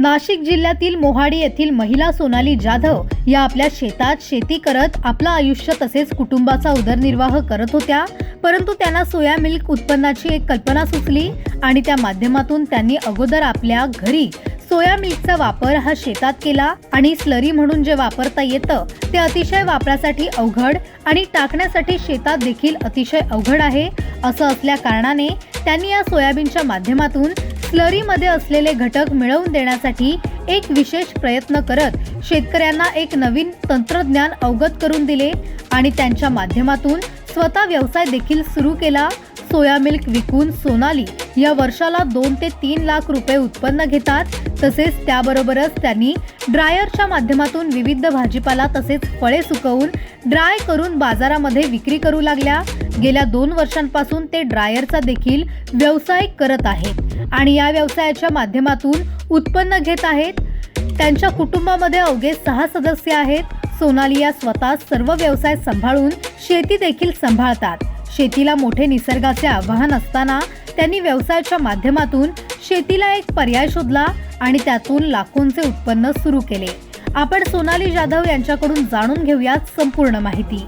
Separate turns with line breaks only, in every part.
नाशिक जिल्ह्यातील मोहाडी येथील महिला सोनाली जाधव या आपल्या शेतात शेती करत आपलं आयुष्य तसेच कुटुंबाचा उदरनिर्वाह करत होत्या. परंतु त्यांना सोया मिल्क उत्पन्नाची एक कल्पना सुचली आणि त्या माध्यमातून त्यांनी अगोदर आपल्या घरी सोया मिल्कचा वापर हा शेतात केला आणि स्लरी म्हणून जे वापरता येतं ते अतिशय वापरासाठी अवघड आणि टाकण्यासाठी शेतात देखील अतिशय अवघड आहे. असं असल्या कारणाने त्यांनी या सोयाबीनच्या माध्यमातून स्लरीमध्ये असलेले घटक मिळवून देण्यासाठी एक विशेष प्रयत्न करत शेतकऱ्यांना एक नवीन तंत्रज्ञान अवगत करून दिले आणि त्यांच्या माध्यमातून स्वतः व्यवसाय देखील सुरू केला. सोया मिल्क विकून सोनाली या वर्षाला दोन ते तीन लाख रुपये उत्पन्न घेतात. तसेच त्याबरोबरच त्यांनी ड्रायरच्या माध्यमातून विविध भाजीपाला तसेच फळे सुकवून ड्राय करून बाजारामध्ये विक्री करू लागल्या. गेल्या दोन वर्षांपासून ते ड्रायरचा देखील व्यवसाय करत आहेत आणि या व्यवसायाच्या माध्यमातून उत्पन्न घेत आहेत. त्यांच्या कुटुंबामध्ये अवघे सहा सदस्य आहेत. सोनाली या स्वतः सर्व व्यवसाय सांभाळून शेती देखील सांभाळतात. शेतीला मोठे निसर्गाचे आव्हान असताना त्यांनी व्यवसायाच्या माध्यमातून शेतीला एक पर्याय शोधला आणि त्यातून लाखोंचे उत्पन्न सुरू केले. आपण सोनाली जाधव यांच्याकडून जाणून घेऊयात संपूर्ण माहिती.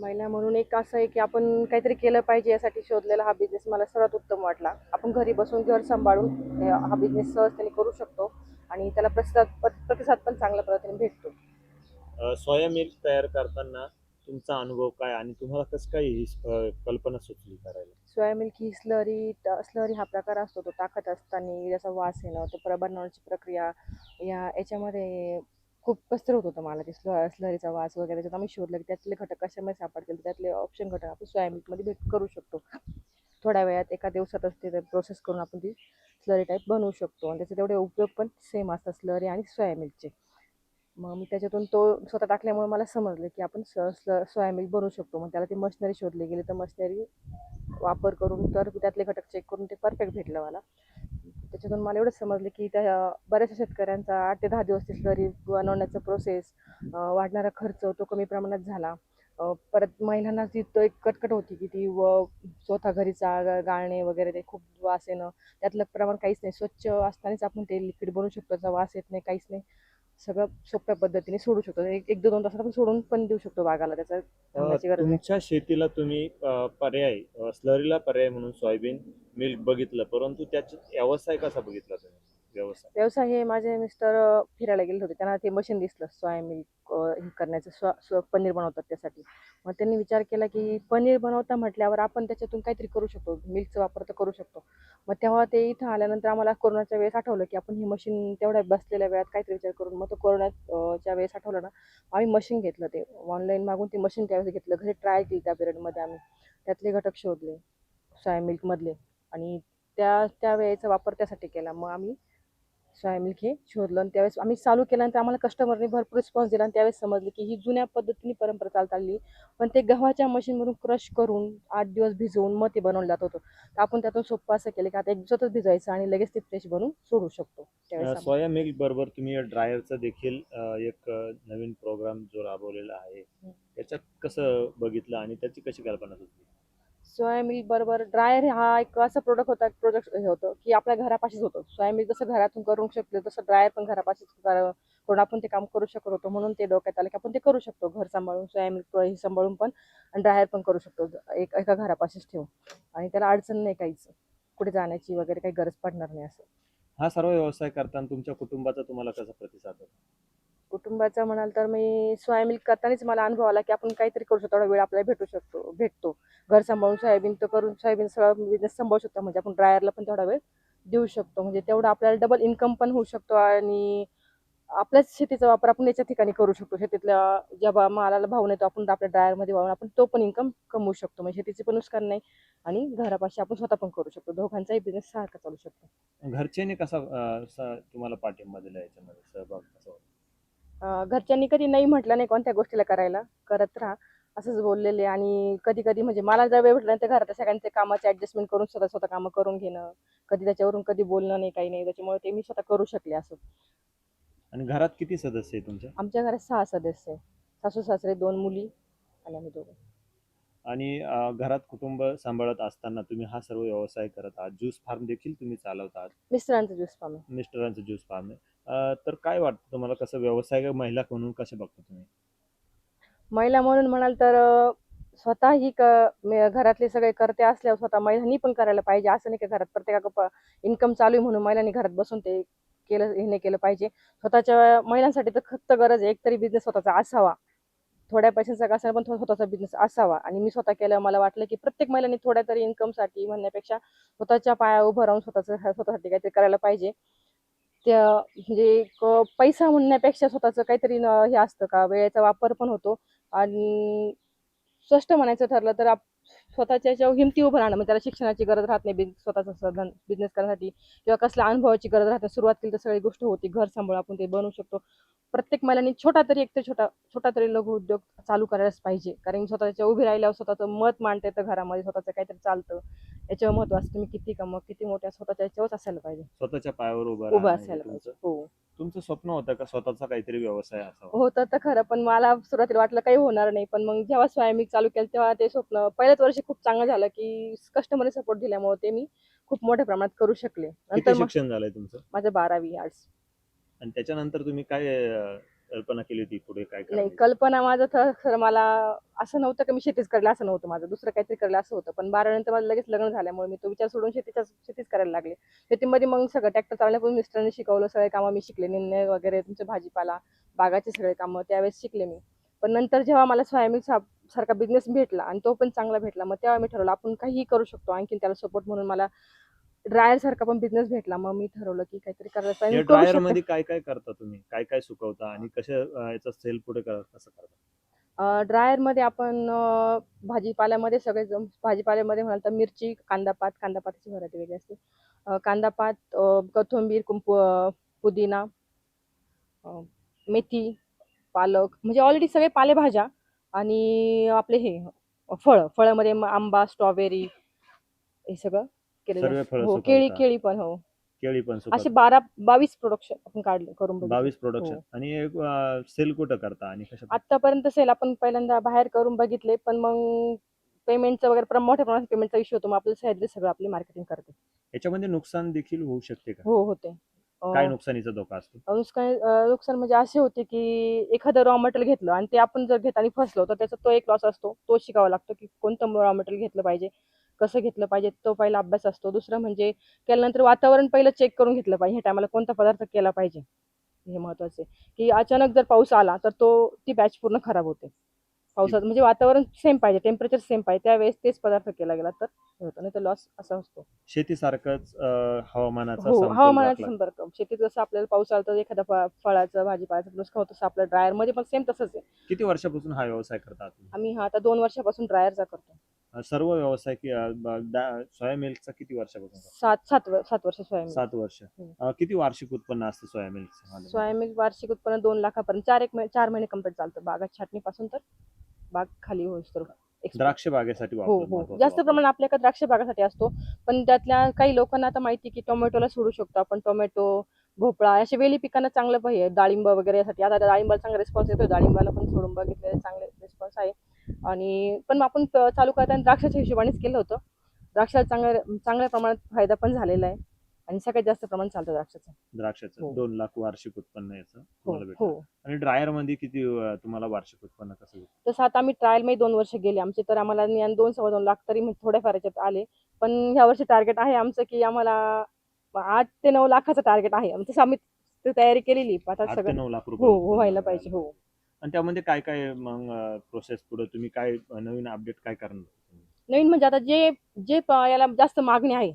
महिला म्हणून एक असं आहे की आपण काहीतरी केलं पाहिजे यासाठी शोधलेला हा बिझनेस मला सर्वात उत्तम वाटला. आपण घरी बसून घर सांभाळून हे- बिझनेस सहजतेने करू शकतो आणि त्याला प्रतिसाद प्रतिसाद पण चांगल्या पद्धतीने भेटतो.
सोया मिल्क तयार करताना तुमचा अनुभव काय आणि तुम्हाला कसं काय ही अ, कल्पना सुचली करायला?
सोया मिल्क ही स्लरी स्लरी हा प्रकार असतो तो टाकत असताना त्याचा वास येणं तो बनवण्याची प्रक्रिया या याच्यामध्ये खूप कसर होत होतं मला ते स्ल स्लरीचा वास वगैरे त्याच्यात आम्ही शोधलं की त्यातले घटक कशामध्ये सापडतील त्यातले ऑप्शन घटक आपण सोया मिल्कमध्ये भेट करू शकतो. थोड्या वेळात एका दिवसातच ते प्रोसेस करून आपण ती स्लरी टाईप बनवू शकतो. आणि त्याचे तेवढे उपयोग पण सेम असतात स्लरी आणि सोयामिल्कचे मग मी त्याच्यातून तो स्वतः टाकल्यामुळे मला समजलं की आपण स स्ल सोया मिल्क बनवू शकतो. मग त्याला ती मशिनरी शोधली गेली तर मशिनरी वापर करून तर त्यातले घटक चेक करून ते परफेक्ट भेटलं मला. त्याच्यातून मला एवढंच समजलं की त्या बऱ्याचशा शेतकऱ्यांचा आठ ते दहा दिवस ती स्लरी बनवण्याचा प्रोसेस वाढणारा खर्च तो कमी प्रमाणात झाला. परत महिलांना जी तो एक कटकट होती की ती व स्वतः घरी चा गाळणे वगैरे ते खूप वास येणं त्यातलं प्रमाण काहीच नाही. स्वच्छ असतानाच आपण ते लिक्विड बनवू शकतो त्याचा वास येत नाही काहीच नाही. सगळं सोप्या पद्धतीने सोडू शकतो. एक एक दोन तासात आपण सोडून पण देऊ शकतो बागाला त्याचा गरज. नाही
तुमच्या शेतीला तुम्ही अ, पर्याय स्लरीला पर्याय म्हणून सोयाबीन मिल्क बघितलं परंतु त्याचा व्यवसाय कसा बघितला तुम्ही? व्यवसाय.
व्यवसाय हे माझे मिस्टर फिरायला गेले होते. त्यांना ते मशीन दिसलं सोया मिल्क हे करण्याचं स्व स्व पनीर बनवतात त्यासाठी. मग त्यांनी विचार केला की पनीर बनवता म्हटल्यावर आपण त्याच्यातून काहीतरी करू शकतो. मिल्कचा वापर तर करू शकतो. मग तेव्हा ते इथं आल्यानंतर आम्हाला कोरोनाच्या वेळेस आठवलं की आपण हे मशीन तेवढ्या बसलेल्या वेळात काहीतरी विचार करून मग तो कोरोनाच्या वेळेस आठवलं ना आम्ही मशीन घेतलं ते. ऑनलाईन मागून ते मशीन त्यावेळेस घेतलं. घरी ट्राय केली त्या पिरियडमध्ये आम्ही. त्यातले घटक शोधले सोया मिल्कमधले. आणि त्या त्या वेळेचा वापर त्यासाठी केला. मग आम्ही सोया मिल्क शोधलं आणि त्यावेळेस आम्ही चालू केल्यानंतर आम्हाला कस्टमरने भरपूर रिस्पॉन्स दिला आणि त्यावेळेस समजलं की ही जुन्या पद्धतीने परंपरा चालत आली पण ते गव्हाच्या मशीनमधून क्रश करून आठ दिवस भिजवून मग ते बनवलं जात होतं. तर आपण त्यातून सोपं असं केलं की आता एक दिवसातच भिजवायचं आणि लगेच ते फ्रेश बनवून सोडू शकतो. त्यावेळेस
सोया मिल्क बरोबर तुम्ही ड्रायरचा देखील एक नवीन प्रोग्राम जो राबवलेला आहे त्याच्यात कसं बघितलं आणि त्याची कशी कल्पना सुचली?
सोया मिल्क बरोबर ड्रायर हा एक असा प्रोडक्ट होता प्रोडक्ट हे होतं की आपल्या घरापाशीच होतं. सोया मिल्क जसं घरातून करू शकतो तसं ड्रायर पण घरापाशीच करून आपण ते काम करू शकत होतो म्हणून ते डोक्यात आलं की आपण ते करू शकतो. घर सांभाळून सोया मिल्क हे सांभाळून पण आणि ड्रायर पण करू शकतो. एक एका घरापाशीच ठेवून. आणि त्याला अडचण नाही काहीच. कुठे जाण्याची वगैरे काही गरज पडणार नाही असं.
हा सर्व व्यवसाय करताना तुमच्या कुटुंबाचा तुम्हाला कसा प्रतिसाद होता?
कुटुंबाचा म्हणाल तर मी सोयाबीन करतानाच मला अनुभव आला की आपण काहीतरी करू शकतो थोडा वेळ आपल्याला भेटू शकतो भेटतो. घर सांभाळून सोयाबीन तर करून सोयाबीन सगळं बिझनेस सांभाळू शकतो म्हणजे आपण ड्रायरला पण तेवढा वेळ देऊ शकतो. म्हणजे तेवढा आपल्याला डबल इन्कम पण होऊ शकतो आणि आपल्याच शेतीचा वापर आपण याच्या ठिकाणी करू शकतो. शेतीतल्या ज्या बा मालाला भाव नाही तो आपण आपल्या ड्रायरमध्ये वाहून आपण तो पण इन्कम कमवू शकतो. म्हणजे शेतीचे पण नुकसान नाही आणि घरापाशी आपण स्वतः पण करू शकतो. दोघांचाही बिझनेस सारखा चालू शकतो.
घरच्यांनी कसा तुम्हाला पाठिंबा दिला याच्यामध्ये? सहभाग कसा होता?
घरच्यांनी कधी नाही म्हटलं नाही कोणत्या गोष्टीला करायला. करत राहा. असंच बोललेले आणि कधी कधी म्हणजे मला जर वेळ भेटला तर घरात सगळ्यांचे कामाचे ऍडजस्टमेंट करून स्वतः स्वतः कामं करून घेणं. कधी त्याच्यावरून कधी बोलणं नाही काही नाही. त्याच्यामुळे ते मी स्वतः करू शकले असं.
आणि घरात किती सदस्य आहे तुमच्या?
आमच्या घरात सहा सदस्य आहे. सासू सासरे दोन मुली आणि आम्ही दोघं.
आणि अं, घरात कुटुंब सांभाळत असताना तुम्ही हा सर्व व्यवसाय करत आहात. ज्यूस फार्म देखील तुम्ही चालवत आहात.
मिस्टरांचं ज्यूस फार्म
मिस्टरांचं ज्यूस फार्म आहे. तर काय वाटतं तुम्हाला कसं व्यवसाय महिला म्हणून कसे बघता तुम्ही?
महिला म्हणून म्हणाल तर स्वतः ही क घरातले सगळे करते असल्यावर स्वतः महिलांनी पण करायला पाहिजे. असं नाही की घरात प्रत्येका इन्कम चालू आहे म्हणून महिलांनी घरात बसून ते केलं हे नाही केलं पाहिजे. स्वतःच्या महिलांसाठी तर खक्त गरज आहे. एकतरी बिझनेस स्वतःचा असावा. थोड्या पैशांचा का असेल पण थोडा स्वतःचा बिझनेस असावा. आणि मी स्वतः केलं मला वाटलं की प्रत्येक महिलांनी थोड्या तरी इन्कमसाठी म्हणण्यापेक्षा स्वतःच्या पाया उभं राहून स्वतःचं स्वतःसाठी काहीतरी करायला पाहिजे. त्या म्हणजे एक पैसा म्हणण्यापेक्षा स्वतःचं काहीतरी हे असतं का? वेळेचा वापर पण होतो. आणि स्पष्ट म्हणायचं ठरलं तर आप स्वतःच्या याच्यावर हिमती उभं राहणं म्हणजे त्याला शिक्षणाची गरज राहत नाही बिझ- स्वतःचा साधन बिझनेस करण्यासाठी किंवा कसल्या अनुभवाची गरज राहते सुरुवात केली तर सगळी गोष्ट होती. घर सांभाळ आपण ते बनवू शकतो. प्रत्येक महिलांनी छोटा तरी एक तर छोटा छोटा तरी लघु उद्योग चालू करायलाच पाहिजे. कारण स्वतःच्या उभी राहिल्यावर स्वतःचं मत मांडता येतं घरामध्ये स्वतःचं काहीतरी चालतं. याच्यावर महत्त्व असतं तुम्ही किती कमवा किती मोठ्या स्वतःच्या याच्यावरच असायला पाहिजे.
स्वतःच्या पायावर उभं
उभं असायला पाहिजे हो.
तुमचं स्वप्न होतं का स्वतःचा काहीतरी व्यवसाय असावा?
होतं तर खरं पण मला सुरुवातीला वाटलं काही होणार नाही पण मग जेव्हा स्वयंमिक चालू केलं तेव्हा ते स्वप्न पहिल्याच वर्षी खूप चांगलं झालं की कस्टमरने सपोर्ट दिल्यामुळे ते मी खूप मोठ्या प्रमाणात करू शकले. नंतर
शिक्षण झालंय तुमचं?
माझं बारावी आर्ट्स
आणि त्याच्यानंतर तुम्ही काय अं, कल्पना केली होती पुढे काय
नाही
करायचं?
कल्पना माझं तर खरं मला असं नव्हतं की मी शेतीच करेल असं नव्हतं माझं. दुसरं काहीतरी करेल असं होतं. पण बारावीनंतर माझं लगेच लग्न झाल्यामुळे मी तो विचार सोडून शेतीच्या शेतीच करायला लागले. शेतीमध्ये मग सगळं ट्रॅक्टर चालण्यापासून मिस्टरांनी शिकवलं सगळे कामं मी शिकले. निंदणे वगैरे तुमचे भाजीपाला बागाचे सगळे कामं त्यावेळेस शिकले मी. पण नंतर जेव्हा मला स्वयंमिक सा- सारखा बिझनेस भेटला आणि तो पण चांगला भेटला मग तेव्हा मी ठरवलं आपण काहीही करू शकतो. आणखीन त्याला सपोर्ट म्हणून मला ड्रायर सारखा पण बिझनेस भेटला. मग मी ठरवलं की काहीतरी करायला पाहिजे करू
ड्रायर
शकते.
मध्ये काय काय करता तुम्ही? काय काय सुकवता? आणि कशा अं, याचा सेल पुढे कर- कसं करता?
ड्रायरमध्ये आपण अं, भाजीपाल्यामध्ये सगळे जम- भाजीपाल्यामध्ये म्हणाल तर मिरची कांदापात कांदापाताची व्हरायटी वेगळी असते. अं, कांदापात अं, कोथिंबीर कुंपू अं, पुदिना अं, मेथी पालक म्हणजे ऑलरेडी सगळे पालेभाज्या आणि आपले हे फळ फळामध्ये आंबा स्ट्रॉबेरी हे सगळं. केलेलं.
सर्व. फळं
हो केळी
सुकवता.
केळी पण हो.
केळी पण
असे
सुकवता
बारा बावीस प्रोडक्शन आपण काढले करून बघितले.
बावीस प्रोडक्शन
हो.
आणि सेल कुठं करता आणि कशा
आतापर्यंत सेल आपण पहिल्यांदा बाहेर करून बघितले पण मग पेमेंटचं वगैरे प्र- मोठ्या प्रमाणात पेमेंटचा इश्यू होतो. मग आपलं सह्याद्री सगळं आपली मार्केटिंग करते.
याच्यामध्ये नुकसान देखील होऊ शकते का?
हो होते. अं,
काय नुकसानीचा धोका असतो?
नुकसान अं, नुकसान म्हणजे असे होते की एखादं रॉ मटेरियल घेतलं आणि ते आपण जर घेताना फसलो तर त्याचा तो एक लॉस असतो. तो शिकावा लागतो की कोणतं रॉ मटेरियल घेतलं पाहिजे. कसं घेतलं पाहिजे तो पहिला अभ्यास असतो. दुसरं म्हणजे केल्यानंतर वातावरण पहिलं चेक करून घेतलं पाहिजे. ह्या टायमाला कोणता पदार्थ केला पाहिजे? हे महत्वाचं आहे. की अचानक जर पाऊस आला तर तो ती बॅच पूर्ण खराब होते. पावसात म्हणजे वातावरण सेम पाहिजे टेम्परेचर सेम पाहिजे. त्यावेळेस तेच पदार्थ केला गेला तर होतं. नाही तर लॉस असा असतो.
शेतीसारखंच हवामानाचा
हो हवामानाचा. संपर्क. शेतीत जसं आपल्याला पाऊस आला तर एखादा फळाचं भाजीपाल्याचं नुकसान होतं तसं आपलं ड्रायरमध्ये पण सेम तसंच आहे.
किती वर्षापासून हा व्यवसाय करता तुम्ही?
आम्ही हा आता दोन वर्षापासून ड्रायरचा करतो.
सर्व व्यवसाय की अं, ब- दा- सोया मिल्कचा किती वर्षापासून?
सात सात व- सात वर्ष
सात वर्ष.
हम्म.
अं, किती वार्षिक उत्पन्न असतं सोया मिल्कचं
स्वयंमिक वार्षिक उत्पन्न दोन लाखापर्यंत चार एक महिने चार महिने कंप्लीट चालतं. बागात छाटणीपासून तर बाग खाली होईस तर
द्राक्ष बागेसाठी
हो हो. जास्त
वापर.
प्रमाणात आपल्याकडे द्राक्ष बागासाठी असतो. पण त्यातल्या काही लोकांना आता माहिती आहे की टोमॅटोला सोडू शकतो आपण. टोमॅटो भोपळा अशा वेली पिकांना चांगलं पाहिजे डाळिंब वगैरे यासाठी. आता डाळिंबाला चांगला रिस्पॉन्स येतो डाळिंबाला पण सोडून बघितले चांगले रिस्पॉन्स आहे. आणि पण आपण चालू करताना द्राक्षाच्या हिशोबानेच केलं होतं. द्राक्षाला चांगल्या चांगल्या प्रमाणात फायदा पण झालेला आहे. आणि सगळ्यात जास्त प्रमाण चालतं द्राक्षाचं.
द्राक्षाचं.
हो.
दोन लाख वार्षिक उत्पन्न याचं.
हो हो.
आणि ड्रायरमध्ये किती तुम्हाला वार्षिक उत्पन्न कसं?
तसं आता आम्ही ट्रायलमध्ये दोन वर्ष गेले. आमचे तर आम्हाला दोन सव्वा दोन लाख तरी थोड्याफार याच्यात आले. पण ह्या वर्षी टार्गेट आहे आमचं की आम्हाला आठ ते नऊ लाखाचं टार्गेट आहे. आम्ही तयारी केलेली. आता सगळं
नऊ लाख
हो
रुपये
हो व्हायला. पाहिजे हो.
आणि त्यामध्ये काय काय मग प्रोसेस पुढे? तुम्ही काय नवीन अपडेट काय करणार?
नवीन म्हणजे आता जे जे प- याला जास्त मागणी आहे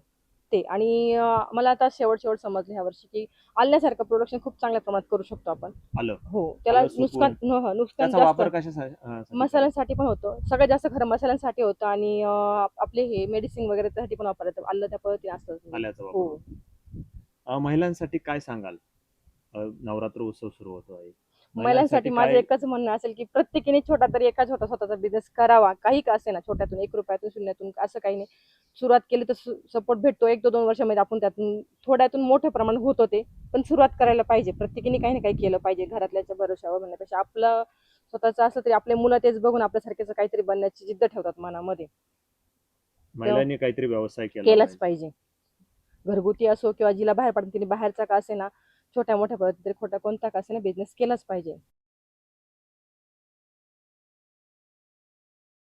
ते. आणि अं, मला आता शेवट शेवट समजलं ह्या वर्षी की आल्यासारखं प्रोडक्शन खूप चांगल्या प्रमाणात करू शकतो आपण.
आलं.
हो. त्याला
आलं.
नुकसान न- हं, नुकसान
त्याचा
जास्त
वापर कशासाठी
मसाल्यांसाठी पण होतं. सगळ्यात जास्त खरं मसाल्यांसाठी होतं आणि अं, आपले हे मेडिसिन वगैरे त्यासाठी पण वापरतात. आलं त्या पद्धतीने असतं.
आल्याचा
हो.
अं, महिलांसाठी काय सांगाल? अं, नवरात्र उत्सव सुरू होतो आहे
महिलांसाठी माझं एकच म्हणणं असेल की प्रत्येकीने छोटा तरी एका छोटा स्वतःचा बिझनेस करावा. काही का असे ना छोट्यातून एक रुपयातून शून्यातून असं काही नाही. सुरुवात केली तर सपोर्ट भेटतो. एक ते दोन वर्षामध्ये आपण त्यातून थोड्यातून मोठ्या प्रमाणात होत होते. पण सुरुवात करायला पाहिजे. प्रत्येकीने काही ना काही केलं पाहिजे. घरातल्याच्या भरोशावर म्हणण्यापेक्षा आपलं स्वतःचं असलं तरी आपले मुलं तेच बघून आपल्यासारख्याचं काहीतरी बनण्याची जिद्द ठेवतात मनामध्ये.
महिलांनी काहीतरी व्यवसाय केला
केलाच
पाहिजे.
पाहिजे. घरगुती असो किंवा जिला बाहेर पडून तिने बाहेरचा का असे ना छोट्या मोठ्या पद्धतीने खोटा कोणता का बिझनेस केलाच पाहिजे.